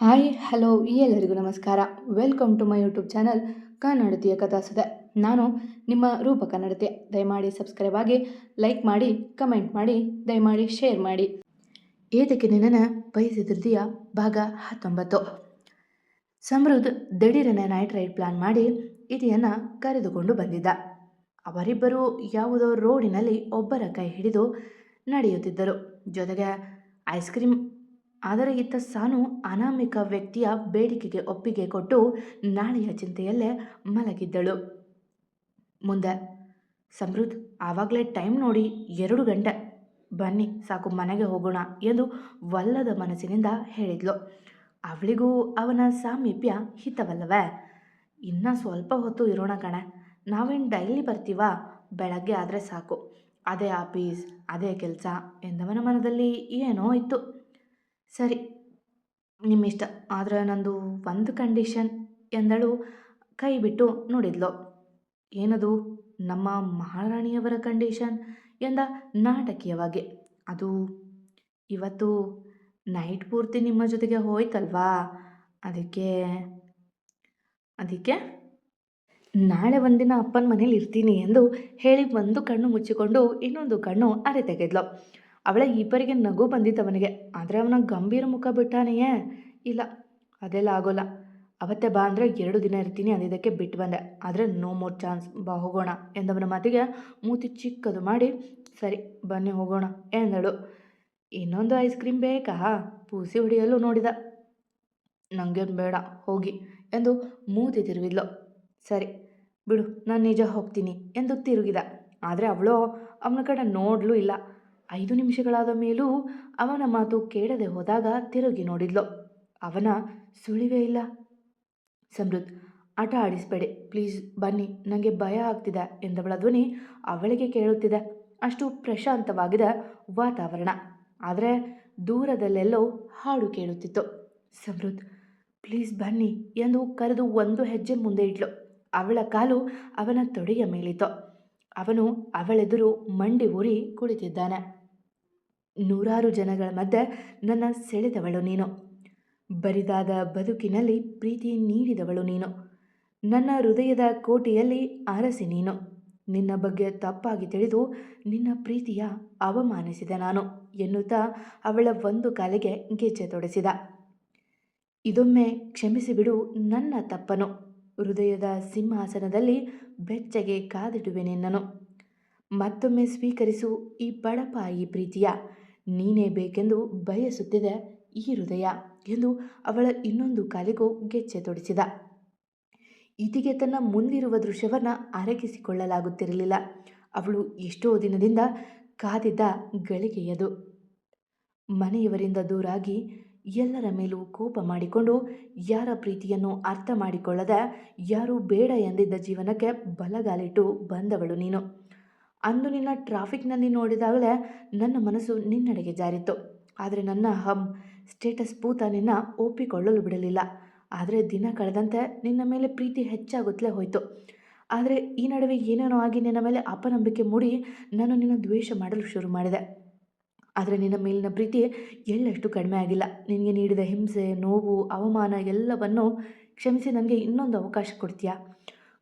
Hi hello ಈ ಎಲ್ಲರಿಗೂ ನಮಸ್ಕಾರ. Welcome to my YouTube channel ಕನ್ನಡತಿಯ ಕಥಾಸುದೆ. ನಾನು ನಿಮ್ಮ ರೂಪ ಕನ್ನಡತೆ. ದಯಮಾಡಿ ಸಬ್ಸ್ಕ್ರೈಬ್ ಆಗಿ ಲೈಕ್ ಮಾಡಿ ಕಮೆಂಟ್ ಮಾಡಿ, ದಯಮಾಡಿ ಶೇರ್ ಮಾಡಿ. ಏತಕ್ಕೆ ನಿನ್ನ ಬಯಸಿದೃತಿಯ ಭಾಗ ಹತ್ತೊಂಬತ್ತು. ಸಮೃದ್ಧ ದಿಢೀರನೆ ನೈಟ್ ರೈಡ್ ಪ್ಲಾನ್ ಮಾಡಿ ಇದೆಯನ್ನು ಕರೆದುಕೊಂಡು ಬಂದಿದ್ದ. ಅವರಿಬ್ಬರು ಯಾವುದೋ ರೋಡಿನಲ್ಲಿ ಒಬ್ಬರ ಕೈ ಹಿಡಿದು ನಡೆಯುತ್ತಿದ್ದರು. ಜೊತೆಗೆ ಐಸ್ ಕ್ರೀಮ್ ಆದರೆ ಇತ್ತ ಸಾನು ಅನಾಮಿಕ ವ್ಯಕ್ತಿಯ ಬೇಡಿಕೆಗೆ ಒಪ್ಪಿಗೆ ಕೊಟ್ಟು ನಾಳೆಯ ಚಿಂತೆಯಲ್ಲೇ ಮಲಗಿದ್ದಳು. ಮುಂದೆ ಸಮೃದ್ಧ ಆವಾಗಲೇ ಟೈಮ್ ನೋಡಿ, ಎರಡು ಗಂಟೆ. ಬನ್ನಿ, ಸಾಕು ಮನೆಗೆ ಹೋಗೋಣ ಎಂದು ವಲ್ಲದ ಮನಸ್ಸಿನಿಂದ ಹೇಳಿದ್ಲು. ಅವಳಿಗೂ ಅವನ ಸಾಮೀಪ್ಯ ಹಿತವಲ್ಲವೇ? ಇನ್ನೂ ಸ್ವಲ್ಪ ಹೊತ್ತು ಇರೋಣ ಕಣೆ. ನಾವೇನು ಡೈಲಿ ಬರ್ತೀವಾ? ಬೆಳಗ್ಗೆ ಆದರೆ ಸಾಕು. ಅದೇ ಆಫೀಸ್, ಅದೇ ಕೆಲಸ ಎಂದವನ ಮನದಲ್ಲಿ ಏನೋ ಇತ್ತು. ಸರಿ, ನಿಮ್ಮಿಷ್ಟ. ಆದರೆ ನಂದು ಒಂದು ಕಂಡೀಷನ್ ಎಂದಳು ಕೈ ಬಿಟ್ಟು ನೋಡಿದ್ಲು. ಏನದು? ನಮ್ಮ ಮಹಾರಾಣಿಯವರ ಕಂಡೀಷನ್ ಎಂದ ನಾಟಕೀಯವಾಗಿ. ಅದು ಇವತ್ತು ನೈಟ್ ಪೂರ್ತಿ ನಿಮ್ಮ ಜೊತೆಗೆ ಹೋಯ್ತಲ್ವಾ? ಅದಕ್ಕೆ ಅದಕ್ಕೆ ನಾಳೆ ಒಂದಿನ ಅಪ್ಪನ ಮನೇಲಿ ಇರ್ತೀನಿ ಎಂದು ಹೇಳಿ ಒಂದು ಕಣ್ಣು ಮುಚ್ಚಿಕೊಂಡು ಇನ್ನೊಂದು ಕಣ್ಣು ಅರೆ ತೆಗೆದ್ಲು. ಅವಳ ಇಬ್ಬರಿಗೆ ನಗು ಬಂದಿತ್ತು ಅವನಿಗೆ ಆದರೆ ಅವನ ಗಂಭೀರ ಮುಖ ಬಿಟ್ಟಾನೆಯೇ? ಇಲ್ಲ, ಅದೆಲ್ಲ ಆಗೋಲ್ಲ. ಅವತ್ತೇ ಬಾ ಅಂದರೆ ಎರಡು ದಿನ ಇರ್ತೀನಿ ಅಂದಿದ್ದಕ್ಕೆ ಬಿಟ್ಟು ಬಂದೆ. ಆದರೆ ನೋ ಮೋರ್ ಚಾನ್ಸ್ ಬಾ, ಹೋಗೋಣ ಎಂದವನ ಮಾತಿಗೆ ಮೂತಿ ಚಿಕ್ಕದು ಮಾಡಿ, ಸರಿ, ಬನ್ನಿ, ಹೋಗೋಣ ಎಂದಳು. ಇನ್ನೊಂದು ಐಸ್ ಕ್ರೀಮ್ ಬೇಕಾ? ಪೂಸಿ ಹೊಡೆಯಲು ನೋಡಿದ. ನನಗೇನು ಬೇಡ, ಹೋಗಿ ಎಂದು ಮೂತಿ ತಿರುಗಿದ್ಲು. ಸರಿ, ಬಿಡು, ನಾನು ನಿಜ ಹೋಗ್ತೀನಿ ಎಂದು ತಿರುಗಿದ. ಆದರೆ ಅವಳು ಅವನ ಕಡೆ ನೋಡಲೂ ಇಲ್ಲ. ಐದು ನಿಮಿಷಗಳಾದ ಮೇಲೂ ಅವನ ಮಾತು ಕೇಳದೆ ಹೋದಾಗ ತಿರುಗಿ ನೋಡಿದ್ಲು. ಅವನ, ಸುಳಿವೇ ಇಲ್ಲ. ಸಮೃದ್ಧ ಆಟ ಆಡಿಸ್ಬೇಡಿ. ಪ್ಲೀಸ್, ಬನ್ನಿ. ನನಗೆ ಭಯ ಆಗ್ತಿದೆ ಎಂದವಳ ಧ್ವನಿ ಅವಳಿಗೆ ಕೇಳುತ್ತಿದೆ. ಅಷ್ಟು ಪ್ರಶಾಂತವಾಗಿದೆ ವಾತಾವರಣ. ಆದರೆ ದೂರದಲ್ಲೆಲ್ಲೋ ಹಾಡು ಕೇಳುತ್ತಿತ್ತು. ಸಮೃದ್ಧ ಪ್ಲೀಸ್ ಬನ್ನಿ ಎಂದು ಕರೆದು ಒಂದು ಹೆಜ್ಜೆ ಮುಂದೆ ಇಟ್ಲು. ಅವಳ ಕಾಲು ಅವನ ತೊಡೆಯ ಮೇಲಿತ್ತು. ಅವನು ಅವಳೆದುರು ಮಂಡಿ ಊರಿ ಕುಳಿತಿದ್ದಾನೆ. ನೂರಾರು ಜನಗಳ ಮಧ್ಯೆ ನನ್ನ ಸೆಳೆದವಳು ನೀನು. ಬರಿದಾದ ಬದುಕಿನಲ್ಲಿ ಪ್ರೀತಿ ನೀಡಿದವಳು ನೀನು. ನನ್ನ ಹೃದಯದ ಕೋಟೆಯಲ್ಲಿ ಅರಸಿ ನೀನು. ನಿನ್ನ ಬಗ್ಗೆ ತಪ್ಪಾಗಿ ತಿಳಿದು ನಿನ್ನ ಪ್ರೀತಿಯ ಅವಮಾನಿಸಿದೆ ನಾನು ಎನ್ನುತ್ತಾ ಅವಳ ಒಂದು ಕಾಲಿಗೆ ಗೆಜ್ಜೆ ತೊಡೆಸಿದ. ಇದೊಮ್ಮೆ ಕ್ಷಮಿಸಿಬಿಡು ನನ್ನ ತಪ್ಪನು. ಹೃದಯದ ಸಿಂಹಾಸನದಲ್ಲಿ ಬೆಚ್ಚಗೆ ಕಾದಿಡುವೆ ನಿನ್ನನು ಮತ್ತೊಮ್ಮೆ ಸ್ವೀಕರಿಸು ಈ ಬಡಪಾಯಿ ಪ್ರೀತಿಯ. ನೀನೇ ಬೇಕೆಂದು ಬಯಸುತ್ತಿದೆ ಈ ಹೃದಯ ಎಂದು ಅವಳ ಇನ್ನೊಂದು ಕಾಲಿಗೂ ಗೆಚ್ಚೆ ತೊಡಿಸಿದ. ಇದಿಗೆ ತನ್ನ ಮುಂದಿರುವ ದೃಶ್ಯವನ್ನು ಅರಗಿಸಿಕೊಳ್ಳಲಾಗುತ್ತಿರಲಿಲ್ಲ. ಅವಳು ಎಷ್ಟೋ ದಿನದಿಂದ ಕಾದಿದ್ದ ಗಳಿಗೆಯದು. ಮನೆಯವರಿಂದ ದೂರಾಗಿ ಎಲ್ಲರ ಮೇಲೂ ಕೋಪ ಮಾಡಿಕೊಂಡು ಯಾರ ಪ್ರೀತಿಯನ್ನು ಅರ್ಥ ಮಾಡಿಕೊಳ್ಳದ ಯಾರೂ ಬೇಡ ಎಂದಿದ್ದ ಜೀವನಕ್ಕೆ ಬಲಗಾಲಿಟ್ಟು ಬಂದವಳು ನೀನು. ಅಂದು ನಿನ್ನ ಟ್ರಾಫಿಕ್ನಲ್ಲಿ ನೋಡಿದಾಗಲೇ ನನ್ನ ಮನಸ್ಸು ನಿನ್ನಡೆಗೆ ಜಾರಿತ್ತು. ಆದರೆ ನನ್ನ ಹಮ್ ಸ್ಟೇಟಸ್ ಪೂತ ನಿನ್ನ ಒಪ್ಪಿಕೊಳ್ಳಲು ಬಿಡಲಿಲ್ಲ. ಆದರೆ ದಿನ ಕಳೆದಂತೆ ನಿನ್ನ ಮೇಲೆ ಪ್ರೀತಿ ಹೆಚ್ಚಾಗುತ್ತಲೇ ಹೋಯಿತು. ಆದರೆ ಈ ನಡುವೆ ಏನೇನೋ ಆಗಿ ನಿನ್ನ ಮೇಲೆ ಅಪನಂಬಿಕೆ ಮೂಡಿ ನಾನು ನಿನ್ನ ದ್ವೇಷ ಮಾಡಲು ಶುರು ಮಾಡಿದೆ. ಆದರೆ ನಿನ್ನ ಮೇಲಿನ ಪ್ರೀತಿ ಎಳ್ಳಷ್ಟು ಕಡಿಮೆ ಆಗಿಲ್ಲ. ನಿನಗೆ ನೀಡಿದ ಹಿಂಸೆ, ನೋವು, ಅವಮಾನ ಎಲ್ಲವನ್ನು ಕ್ಷಮಿಸಿ ನನಗೆ ಇನ್ನೊಂದು ಅವಕಾಶ ಕೊಡ್ತೀಯಾ?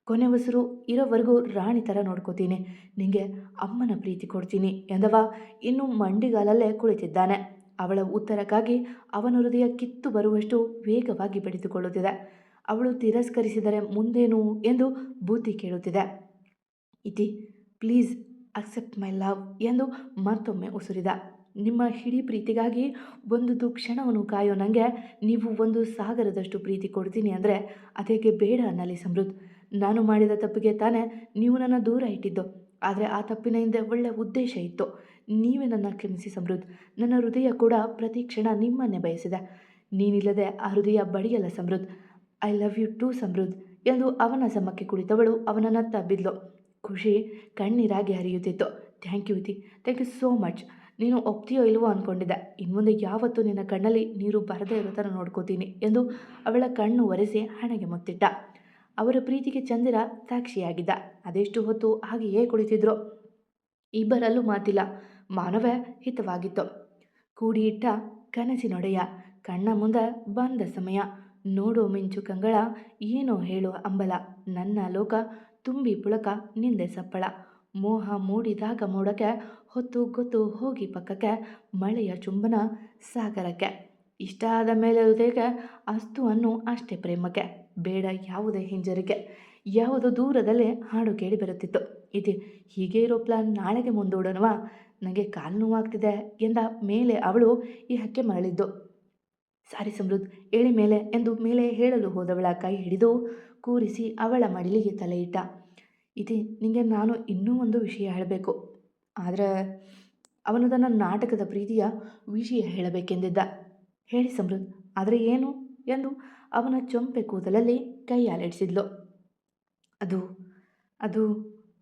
ಕೊನೆ ಉಸಿರು ಇರೋವರೆಗೂ ರಾಣಿ ಥರ ನೋಡ್ಕೋತೀನಿ. ನಿಂಗೆ ಅಮ್ಮನ ಪ್ರೀತಿ ಕೊಡ್ತೀನಿ ಎಂದವ. ಇನ್ನೂ ಮಂಡಿಗಾಲಲ್ಲೇ ಕುಳಿತಿದ್ದಾನೆ. ಅವಳ ಉತ್ತರಕ್ಕಾಗಿ ಅವನ ಹೃದಯ ಕಿತ್ತು ಬರುವಷ್ಟು ವೇಗವಾಗಿ ಬೆಳೆದುಕೊಳ್ಳುತ್ತಿದೆ. ಅವಳು ತಿರಸ್ಕರಿಸಿದರೆ ಮುಂದೇನು ಎಂದು ಭೂತಿ ಕೇಳುತ್ತಿದೆ. ಇತಿ, ಪ್ಲೀಸ್ ಅಕ್ಸೆಪ್ಟ್ ಮೈ ಲವ್ ಎಂದು ಮತ್ತೊಮ್ಮೆ ಉಸುರಿದ. ನಿಮ್ಮ ಹಿಡಿ ಪ್ರೀತಿಗಾಗಿ ಒಂದು ಕ್ಷಣವನ್ನು ಕಾಯೋ ನನಗೆ ನೀವು ಒಂದು ಸಾಗರದಷ್ಟು ಪ್ರೀತಿ ಕೊಡ್ತೀನಿ ಅಂದರೆ ಅದಕ್ಕೆ ಬೇಡ ಅನ್ನಲಿ ಸಮೃದ್ಧ ನಾನು ಮಾಡಿದ ತಪ್ಪಿಗೆ ತಾನೇ ನೀವು ನನ್ನ ದೂರ ಇಟ್ಟಿದ್ದು. ಆದರೆ ಆ ತಪ್ಪಿನ ಹಿಂದೆ ಒಳ್ಳೆಯ ಉದ್ದೇಶ ಇತ್ತು. ನೀವೇ ನನ್ನ ಕ್ಷಮಿಸಿ ಸಮೃದ್ಧ ನನ್ನ ಹೃದಯ ಕೂಡ ಪ್ರತಿ ಕ್ಷಣ ನಿಮ್ಮನ್ನೇ ಬಯಸಿದೆ. ನೀನಿಲ್ಲದೆ ಆ ಹೃದಯ ಬಡಿಯಲ್ಲ ಸಮೃದ್ಧ ಐ ಲವ್ ಯು ಟು ಸಮೃದ್ಧ ಎಂದು ಅವನ ಸಮಕ್ಕೆ ಕುಳಿತವಳು ಅವನನ್ನು ತಬ್ಬಿದ್ಲು. ಖುಷಿ ಕಣ್ಣೀರಾಗಿ ಹರಿಯುತ್ತಿತ್ತು. Thank you Iti thank you so much. ನೀನು ಒಪ್ತೀಯೋ ಇಲ್ವೋ ಅಂದ್ಕೊಂಡಿದ್ದೆ ಇನ್ಮುಂದೆ ಯಾವತ್ತೂ ನಿನ್ನ ಕಣ್ಣಲ್ಲಿ ನೀರು ಬರದೇ ಇರೋ ಥರ ನೋಡ್ಕೋತೀನಿ ಎಂದು ಅವಳ ಕಣ್ಣು ಒರೆಸಿ ಹಣೆಗೆ ಮುತ್ತಿಟ್ಟ. ಅವರ ಪ್ರೀತಿಗೆ ಚಂದಿರ ಸಾಕ್ಷಿಯಾಗಿದ್ದ. ಅದೆಷ್ಟು ಹೊತ್ತು ಹಾಗೆಯೇ ಕುಳಿತಿದ್ರು. ಇಬ್ಬರಲ್ಲೂ ಮಾತಿಲ್ಲ. ಮಾನವ ಹಿತವಾಗಿತ್ತು. ಕೂಡಿಯಿಟ್ಟ ಕನಸಿನೊಡೆಯ ಕಣ್ಣ ಮುಂದೆ ಬಂದ ಸಮಯ. ನೋಡೋ ಮಿಂಚು ಕಂಗಳ, ಏನೋ ಹೇಳೋ ಅಂಬಲ. ನನ್ನ ಲೋಕ ತುಂಬಿ ಪುಳಕ ನಿಂದೆ ಸಪ್ಪಳ. ಮೋಹ ಮೂಡಿದಾಗ ಮೋಡಕ್ಕೆ, ಹೊತ್ತು ಗೊತ್ತು ಹೋಗಿ ಪಕ್ಕಕ್ಕೆ, ಮಳೆಯ ಚುಂಬನ ಸಾಗರಕ್ಕೆ. ಇಷ್ಟ ಆದ ಮೇಲೆ ಹೃದಯಕ್ಕೆ ಅಸ್ತು ಅನ್ನು ಅಷ್ಟೇ ಪ್ರೇಮಕ್ಕೆ, ಬೇಡ ಯಾವುದೇ ಹಿಂಜರಿಕೆ. ಯಾವುದು ದೂರದಲ್ಲೇ ಹಾಡು ಕೇಳಿ ಬರುತ್ತಿತ್ತು. ಇದೆ ಹೀಗೆ ಇರೋ ಪ್ಲಾನ್ ನಾಳೆಗೆ ಮುಂದೂಡೋಣವಾ? ನನಗೆ ಕಾಲು ನೋವಾಗ್ತಿದೆ ಎಂದ ಮೇಲೆ ಅವಳು ಈ ಹಕ್ಕೆ ಮರಳಿದ್ದು. ಸಾರಿ ಸಮೃದ್ಧ ಏಳಿ ಮೇಲೆ ಎಂದು ಮೇಲೆ ಹೇಳಲು ಹೋದವಳ ಕೈ ಹಿಡಿದು ಕೂರಿಸಿ ಅವಳ ಮಡಿಲಿಗೆ ತಲೆ ಇಟ್ಟ. ಇದೆ ನಿಮಗೆ ನಾನು ಇನ್ನೂ ಒಂದು ವಿಷಯ ಹೇಳಬೇಕು. ಆದರೆ ಅವನು ತನ್ನ ನಾಟಕದ ಪ್ರೀತಿಯ ವಿಷಯ ಹೇಳಬೇಕೆಂದಿದ್ದ. ಹೇಳಿ ಸಮೃದ್ಧ ಆದರೆ ಏನು? ಎಂದು ಅವನ ಚೊಂಪೆ ಕೂದಲಲ್ಲಿ ಕೈ ಕೈಯಾಲೆಡಿಸಿದ್ಲು ಅದು ಅದು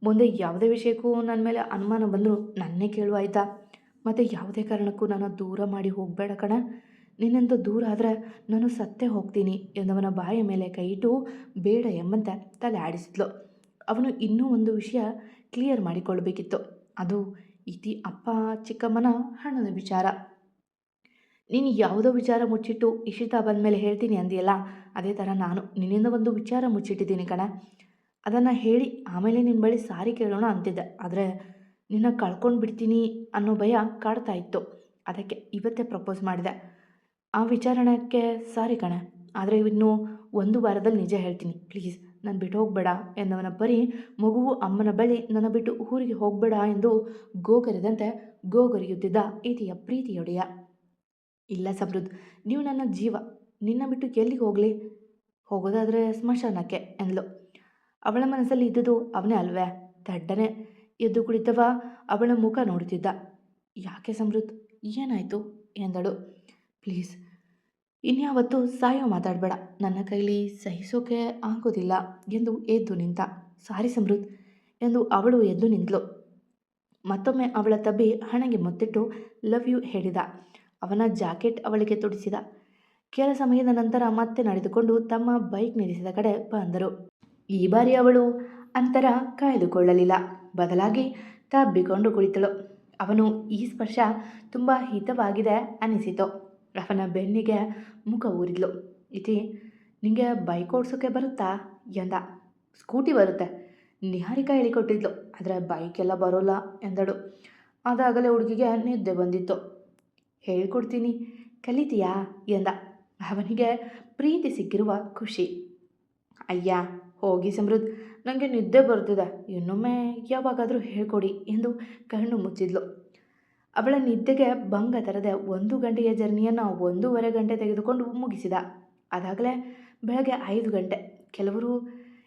ಮುಂದೆ ಯಾವುದೇ ವಿಷಯಕ್ಕೂ ನನ್ನ ಮೇಲೆ ಅನುಮಾನ ಬಂದರೂ ನನ್ನೇ ಕೇಳುವ ಆಯಿತಾ. ಮತ್ತು ಯಾವುದೇ ಕಾರಣಕ್ಕೂ ನಾನು ದೂರ ಮಾಡಿ ಹೋಗಬೇಡ ಕಣ. ನಿನ್ನಿಂದ ದೂರ ಆದರೆ ನಾನು ಸತ್ತೇ ಹೋಗ್ತೀನಿ ಎಂದವನ ಬಾಯ ಮೇಲೆ ಕೈ ಇಟ್ಟು ಬೇಡ ಎಂಬಂತೆ ತಲೆ ಆಡಿಸಿದ್ಲು. ಅವನು ಇನ್ನೂ ಒಂದು ವಿಷಯ ಕ್ಲಿಯರ್ ಮಾಡಿಕೊಳ್ಳಬೇಕಿತ್ತು ಅದು ಇತಿ ಅಪ್ಪ ಚಿಕ್ಕಮ್ಮನ ಹಣದ ವಿಚಾರ. ನೀನು ಯಾವುದೋ ವಿಚಾರ ಮುಚ್ಚಿಟ್ಟು ಇಶಿತಾ ಬಂದಮೇಲೆ ಹೇಳ್ತೀನಿ ಅಂದಿಯಲ್ಲ? ಅದೇ ಥರ ನಾನು ನಿನ್ನಿಂದ ಒಂದು ವಿಚಾರ ಮುಚ್ಚಿಟ್ಟಿದ್ದೀನಿ ಕಣ. ಅದನ್ನು ಹೇಳಿ ಆಮೇಲೆ ನಿನ್ನ ಬಳಿ ಸಾರಿ ಕೇಳೋಣ ಅಂತಿದ್ದೆ. ಆದರೆ ನಿನ್ನ ಕಳ್ಕೊಂಡು ಬಿಡ್ತೀನಿ ಅನ್ನೋ ಭಯ ಕಾಡ್ತಾ ಇತ್ತು. ಅದಕ್ಕೆ ಇವತ್ತೇ ಪ್ರಪೋಸ್ ಮಾಡಿದೆ. ಆ ವಿಚಾರಣಕ್ಕೆ ಸಾರಿ ಕಣೆ. ಆದರೆ ಇನ್ನು ಒಂದು ವಾರದಲ್ಲಿ ನಿಜ ಹೇಳ್ತೀನಿ. ಪ್ಲೀಸ್, ನಾನು ಬಿಟ್ಟು ಹೋಗಬೇಡ ಎಂದವನ ಪರಿ ಮಗುವು ಅಮ್ಮನ ಬಳಿ ನನ್ನ ಬಿಟ್ಟು ಊರಿಗೆ ಹೋಗಬೇಡ ಎಂದು ಗೋಗರೆದಂತೆ ಗೋಗರಿಯುತ್ತಿದ್ದ ಈತಿಯ ಪ್ರೀತಿಯೊಡೆಯ. ಇಲ್ಲ ಸಮೃದ್, ನೀವು ನನ್ನ ಜೀವ, ನಿನ್ನ ಬಿಟ್ಟು ಎಲ್ಲಿಗೆ ಹೋಗಲಿ? ಹೋಗೋದಾದರೆ ಸ್ಮಶಾನಕ್ಕೆ ಎಂದ್ಲು. ಅವಳ ಮನಸ್ಸಲ್ಲಿ ಇದ್ದದ್ದು ಅವನೇ ಅಲ್ವೇ? ದಡ್ಡನೆ ಎದ್ದು ಕುಳಿತವ ಅವಳ ಮುಖ ನೋಡುತ್ತಿದ್ದ. ಯಾಕೆ ಸಮೃದ್, ಏನಾಯಿತು? ಎಂದಳು. ಪ್ಲೀಸ್, ಇನ್ಯಾವತ್ತು ಸಾಯೋ ಮಾತಾಡಬೇಡ. ನನ್ನ ಕೈಲಿ ಸಹಿಸೋಕೆ ಆಗೋದಿಲ್ಲ ಎಂದು ಎದ್ದು ನಿಂತ. ಸಾರಿ ಸಮೃದ್ ಎಂದು ಅವಳು ಎದ್ದು ನಿಂತಳು ಮತ್ತೊಮ್ಮೆ ಅವಳ ತಬ್ಬಿ ಹಣೆಗೆ ಮುತ್ತಿಟ್ಟು, ಲವ್ ಯು, ಹೇಳಿದ. ಅವನ ಜಾಕೆಟ್ ಅವಳಿಗೆ ತೊಡಿಸಿದ. ಕೆಲ ಸಮಯದ ನಂತರ ಮತ್ತೆ ನಡೆದುಕೊಂಡು ತಮ್ಮ ಬೈಕ್ ನಿಲ್ಲಿಸಿದ ಕಡೆ ಬಂದರು. ಈ ಬಾರಿ ಅವಳು ಅಂತರ ಕಾಯ್ದುಕೊಳ್ಳಲಿಲ್ಲ. ಬದಲಾಗಿ ತಬ್ಬಿಕೊಂಡು ಕುಳಿತಳು. ಅವನು, ಈ ಸ್ಪರ್ಶ ತುಂಬ ಹಿತವಾಗಿದೆ ಅನಿಸಿತು ಅವನ ಬೆನ್ನಿಗೆ ಮುಖ ಊರಿದ್ಲು. ಇತಿ, ನಿಂಗೆ ಬೈಕ್ ಓಡಿಸೋಕೆ ಬರುತ್ತಾ? ಎಂದ. ಸ್ಕೂಟಿ ಬರುತ್ತೆ. ನಿಹಾರಿಕಾ ಹೇಳಿಕೊಟ್ಟಿದ್ಲು. ಆದರೆ ಬೈಕೆಲ್ಲ ಬರೋಲ್ಲ ಎಂದಳು. ಅದಾಗಲೇ ಹುಡುಗಿಗೆ ನಿದ್ದೆ ಬಂದಿತ್ತು. ಹೇಳ್ಕೊಡ್ತೀನಿ. ಕಲಿತೀಯಾ? ಎಂದ. ಅವನಿಗೆ ಪ್ರೀತಿ ಸಿಕ್ಕಿರುವ ಖುಷಿ. ಅಯ್ಯ, ಹೋಗಿ ಸಮೃದ್ಧ ನನಗೆ ನಿದ್ದೆ ಬರ್ತದೆ. ಇನ್ನೊಮ್ಮೆ ಯಾವಾಗಾದರೂ ಹೇಳ್ಕೊಡಿ ಎಂದು ಕಣ್ಣು ಮುಚ್ಚಿದ್ಲು. ಅವಳ ನಿದ್ದೆಗೆ ಭಂಗ ತರದೆ ಒಂದು ಗಂಟೆಯ ಜರ್ನಿಯನ್ನು ಒಂದೂವರೆ ಗಂಟೆ ತೆಗೆದುಕೊಂಡು ಮುಗಿಸಿದ. ಅದಾಗಲೇ ಬೆಳಗ್ಗೆ ಐದು ಗಂಟೆ. ಕೆಲವರು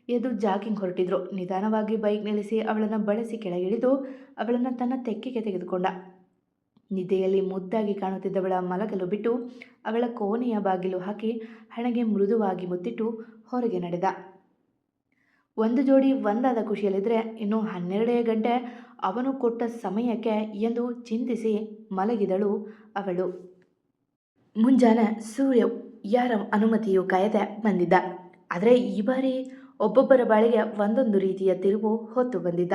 ಎದ್ದು ಜಾಗಿಂಗ್ ಹೊರಟಿದ್ರು. ನಿಧಾನವಾಗಿ ಬೈಕ್ ನಿಲ್ಲಿಸಿ ಅವಳನ್ನು ಬಳಸಿ ಕೆಳಗಿಳಿದು ಅವಳನ್ನು ತನ್ನ ತೆಕ್ಕೆಗೆ ತೆಗೆದುಕೊಂಡ. ನಿದ್ದೆಯಲ್ಲಿ ಮುದ್ದಾಗಿ ಕಾಣುತ್ತಿದ್ದವಳ ಮಲಗಲು ಬಿಟ್ಟು ಅವಳ ಕೋಣೆಯ ಬಾಗಿಲು ಹಾಕಿ ಹಣೆಗೆ ಮೃದುವಾಗಿ ಮುತ್ತಿಟ್ಟು ಹೊರಗೆ ನಡೆದ. ಒಂದು ಜೋಡಿ ಒಂದಾದ ಖುಷಿಯಲ್ಲಿದ್ದರೆ ಇನ್ನು ಹನ್ನೆರಡೇ ಗಂಟೆ ಅವನು ಕೊಟ್ಟ ಸಮಯಕ್ಕೆ ಎಂದು ಚಿಂತಿಸಿ ಮಲಗಿದಳು ಅವಳು. ಮುಂಜಾನೆ ಸೂರ್ಯ ಯಾರ ಅನುಮತಿಯು ಕಾಯದೆ ಬಂದಿದ್ದ. ಆದರೆ ಈ ಬಾರಿ ಒಬ್ಬೊಬ್ಬರ ಬಾಳಿಗೆ ಒಂದೊಂದು ರೀತಿಯ ತಿರುವು ಹೊತ್ತು ಬಂದಿದ್ದ.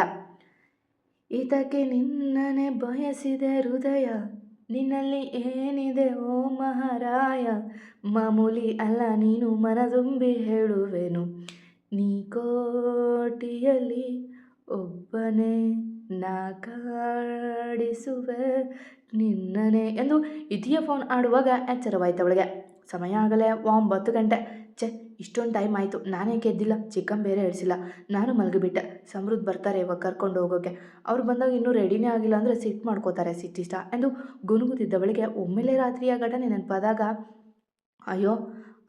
ಈತಕ್ಕೆ ನಿನ್ನನೆ ಬಯಸಿದೆ ಹೃದಯ. ನಿನ್ನಲ್ಲಿ ಏನಿದೆ ಓ ಮಹಾರಾಯ? ಮಾಮೂಲಿ ಅಲ್ಲ, ನೀನು ಮನದುಂಬಿ ಹೇಳುವೆನು. ನೀ ಕೋಟಿಯಲ್ಲಿ ಒಬ್ಬನೇ, ನಾ ಕಾಡಿಸುವೆ ನಿನ್ನನೆ ಎಂದು ಇಟಿಯ ಫೋನ್ ಆಡುವಾಗ ಎಚ್ಚರವಾಯಿತು ಅವಳಿಗೆ ಸಮಯ ಆಗಲೇ ಒಂಬತ್ತು ಗಂಟೆ. ಛೆ ಇಷ್ಟೊಂದು ಟೈಮ್ ಆಯಿತು. ನಾನೇಕೆ ಎದ್ದಿಲ್ಲ ಚಿಕ್ಕನ್ ಬೇರೆ ಎಡಿಸಿಲ್ಲ. ನಾನು ಮಲಗಿಬಿಟ್ಟೆ. ಸಮೃದ್ಧ ಬರ್ತಾರೆ ಇವಾಗ ಕರ್ಕೊಂಡು ಹೋಗೋಕ್ಕೆ ಅವ್ರು ಬಂದಾಗ ಇನ್ನೂ ರೆಡಿನೇ ಆಗಿಲ್ಲ ಅಂದರೆ ಸಿಟ್ಟು ಮಾಡ್ಕೋತಾರೆ ಸಿಟ್ಟಿಷ್ಟ ಎಂದು ಗುನುಗುತ್ತಿದ್ದವಳಿಗೆ ಒಮ್ಮೆಲೆ ರಾತ್ರಿಯ ಘಟನೆ ನೆನಪಾದಾಗ, ಅಯ್ಯೋ,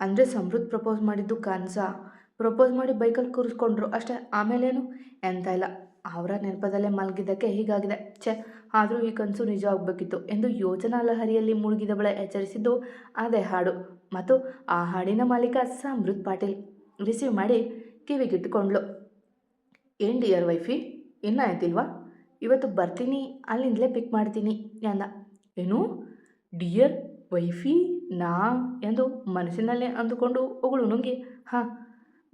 ಅಂದರೆ ಸಮೃದ್ಧ ಪ್ರಪೋಸ್ ಮಾಡಿದ್ದು ಕನಸ. ಪ್ರಪೋಸ್ ಮಾಡಿ ಬೈಕಲ್ಲಿ ಕೂರಿಸ್ಕೊಂಡ್ರು ಅಷ್ಟೇ. ಆಮೇಲೇನು? ಎಂತ ಇಲ್ಲ. ಅವರ ನೆನಪದಲ್ಲೇ ಮಲಗಿದ್ದಕ್ಕೆ ಹೀಗಾಗಿದೆ. ಛೆ ಆದರೂ ಈ ಕನಸು ನಿಜ ಆಗಬೇಕಿತ್ತು ಎಂದು ಯೋಚನಾ ಲಹರಿಯಲ್ಲಿ ಮುಳುಗಿದವಳ ಎಚ್ಚರಿಸಿದ್ದು, ಅದೇ ಹಾಡು. ಮತ್ತು ಆ ಹಾಡಿನ ಮಾಲೀಕ ಸಮೃತ್ ಪಾಟೀಲ್. ರಿಸೀವ್ ಮಾಡಿ ಕಿವಿಗಿಟ್ಟುಕೊಂಡ್ಳು. ಏನು ಡಿಯರ್ ವೈಫಿ? ಇನ್ನೂ ಆಯ್ತಿಲ್ವಾ? ಇವತ್ತು ಬರ್ತೀನಿ, ಅಲ್ಲಿಂದಲೇ ಪಿಕ್ ಮಾಡ್ತೀನಿ ಎಂದ ಏನು? ಡಿಯರ್ ವೈಫಿ, ನಾ? ಎಂದು ಮನಸ್ಸಿನಲ್ಲೇ ಅಂದುಕೊಂಡು ಉಗುಳು ನುಂಗಿ, ಹಾಂ,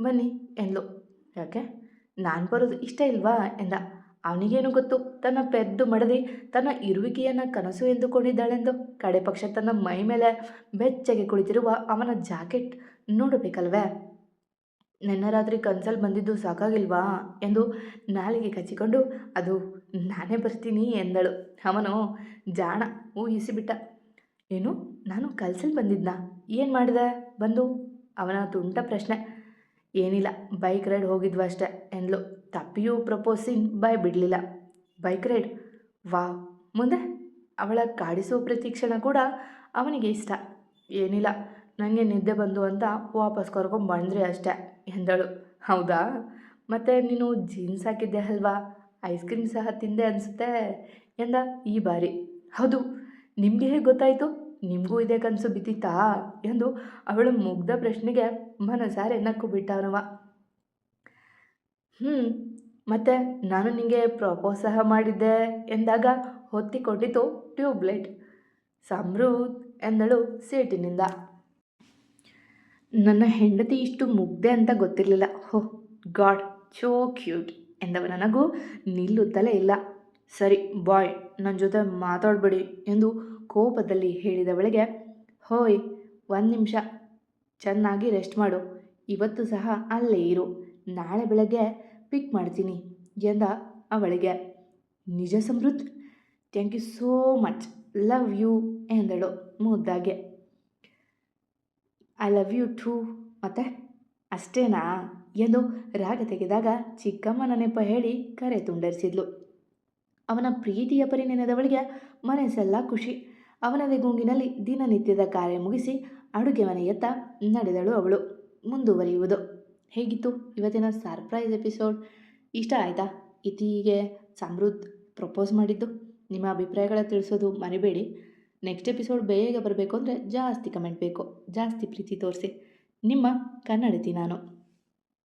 ಬನ್ನಿ ಎಂದ್ಲು. ಯಾಕೆ? ನಾನು ಬರೋದು ಇಷ್ಟ ಇಲ್ವಾ? ಎಂದ. ಅವನಿಗೇನು ಗೊತ್ತು? ತನ್ನ ಪೆದ್ದು ಮಡದಿ, ತನ್ನ ಇರುವಿಕೆಯನ್ನು ಕನಸು ಎಂದುಕೊಂಡಿದ್ದಾಳೆಂದು. ಕಡೆ ಪಕ್ಷ ತನ್ನ ಮೈ ಮೇಲೆ ಬೆಚ್ಚಗೆ ಕುಳಿತಿರುವ ಅವನ ಜಾಕೆಟ್ ನೋಡಬೇಕಲ್ವೇ? ನಿನ್ನೆ ರಾತ್ರಿ ಕನ್ಸಲ್ಲಿ ಬಂದಿದ್ದು ಸಾಕಾಗಿಲ್ವಾ? ಎಂದು ನಾಲಿಗೆ ಕಚ್ಚಿಕೊಂಡು, ಅದು ನಾನೇ ಬರ್ತೀನಿ ಎಂದಳು. ಅವನು ಜಾಣ ಊಹಿಸಿಬಿಟ್ಟ. ಏನು? ನಾನು ಕಲ್ಸಲ್ಲಿ ಬಂದಿದ್ನಾ? ಏನು ಮಾಡಿದೆ? ಬಂದು ಅವನ ತುಂಟ ಪ್ರಶ್ನೆ. ಏನಿಲ್ಲ, ಬೈಕ್ ರೈಡ್ ಹೋಗಿದ್ವು ಅಷ್ಟೆ ತಪ್ಪಿಯೂ ಪ್ರಪೋಸಿಂಗ್ ಬಾಯ್ ಬಿಡಲಿಲ್ಲ. Bike ride? ವಾ, ಮುಂದೆ? ಅವಳ ಕಾಡಿಸೋ ಪ್ರತಿಕ್ಷಣ ಕೂಡ ಅವನಿಗೆ ಇಷ್ಟ. ಏನಿಲ್ಲ ನನಗೆ ನಿದ್ದೆ ಬಂದು ಅಂತ ವಾಪಸ್ ಕರ್ಕೊಂಡು ಬಂದ್ರಿ ಅಷ್ಟೇ, ಎಂದಳು. ಹೌದಾ? ಮತ್ತು ನೀನು ಜೀನ್ಸ್ ಹಾಕಿದ್ದೆ ಅಲ್ವಾ? ಐಸ್ ಕ್ರೀಮ್ ಸಹ ತಿಂದೆ ಅನಿಸುತ್ತೆ, ಎಂದ ಈ ಬಾರಿ. ಹೌದು, ನಿಮಗೆ ಹೇಗೆ ಗೊತ್ತಾಯಿತು? ನಿಮಗೂ ಇದೇ ಕನಸು ಬಿದ್ದಿತ್ತಾ? ಎಂದು ಅವಳು ಮುಗ್ಧ ಪ್ರಶ್ನೆಗೆ ಮನಸಾರೆ ನಕ್ಕು ಬಿಟ್ಟವನವ. ಹ್ಞೂ ಮತ್ತೆ ನಾನು ನಿಮಗೆ ಪ್ರಪೋಸ್ ಸಹ ಮಾಡಿದ್ದೆ ಎಂದಾಗ ಹೊತ್ತಿಕೊಂಡಿತು ಟ್ಯೂಬ್ಲೈಟ್. ಸಮೃದ್ಧ ಎಂದಳು ಸೀಟಿನಿಂದ. ನನ್ನ ಹೆಂಡತಿ ಇಷ್ಟು ಮುಗ್ದೆ ಅಂತ ಗೊತ್ತಿರಲಿಲ್ಲ. ಹೋ, ಗಾಡ್, ಚೋ ಕ್ಯೂಟ್ ಎಂದವ ನನಗೂ ನಿಲ್ಲುತ್ತಲೇ ಇಲ್ಲ. ಸರಿ, ಬಾಯ್ ನನ್ನ ಜೊತೆ ಮಾತಾಡಬೇಡಿ ಎಂದು ಕೋಪದಲ್ಲಿ ಹೇಳಿದವಳಿಗೆ, ಹೋಯ್, ಒಂದು ನಿಮಿಷ, ಚೆನ್ನಾಗಿ ರೆಸ್ಟ್ ಮಾಡು, ಇವತ್ತು ಸಹ ಅಲ್ಲೇ ಇರು. ನಾಳೆ ಬೆಳಗ್ಗೆ ಪಿಕ್ ಮಾಡ್ತೀನಿ ಎಂದ ಅವಳಿಗೆ, ನಿಜ ಸಮೃದ್ಧ thank you so much love you ಎಂದಳು ಮುದ್ದಾಗೆ. ಐ ಲವ್ ಯು ಟೂ ಮತ್ತೆ? ಅಷ್ಟೇನಾ? ಎಂದು ರಾಗ ತೆಗೆದಾಗ ಚಿಕ್ಕಮ್ಮನ ನೆಪ ಹೇಳಿ ಕರೆ ತುಂಡರಿಸಿದ್ಲು. ಅವನ ಪ್ರೀತಿಯ ಪರಿ ನೆನೆದವಳಿಗೆ ಮನಸ್ಸೆಲ್ಲ ಖುಷಿ. ಅವನದೇ ಗುಂಗಿನಲ್ಲಿ ದಿನನಿತ್ಯದ ಕಾರ್ಯ ಮುಗಿಸಿ ಅಡುಗೆ ಮನೆಯತ್ತ ನಡೆದಳು ಅವಳು. ಮುಂದುವರಿಯುವುದು. ಹೇಗಿತ್ತು ಇವತ್ತಿನ ಸರ್ಪ್ರೈಸ್ ಎಪಿಸೋಡ್? ಇಷ್ಟ ಆಯಿತಾ? ಇತಿಗೆ ಸಮೃದ್ಧ ಪ್ರಪೋಸ್ ಮಾಡಿದ್ದು. ನಿಮ್ಮ ಅಭಿಪ್ರಾಯಗಳ ತಿಳಿಸೋದು ಮರಿಬೇಡಿ. ನೆಕ್ಸ್ಟ್ ಎಪಿಸೋಡ್ ಬೇಗ ಬರಬೇಕು ಅಂದರೆ ಜಾಸ್ತಿ ಕಮೆಂಟ್ ಬೇಕು. ಜಾಸ್ತಿ ಪ್ರೀತಿ ತೋರಿಸಿ. ನಿಮ್ಮ ಕನ್ನಡತಿ ನಾನು.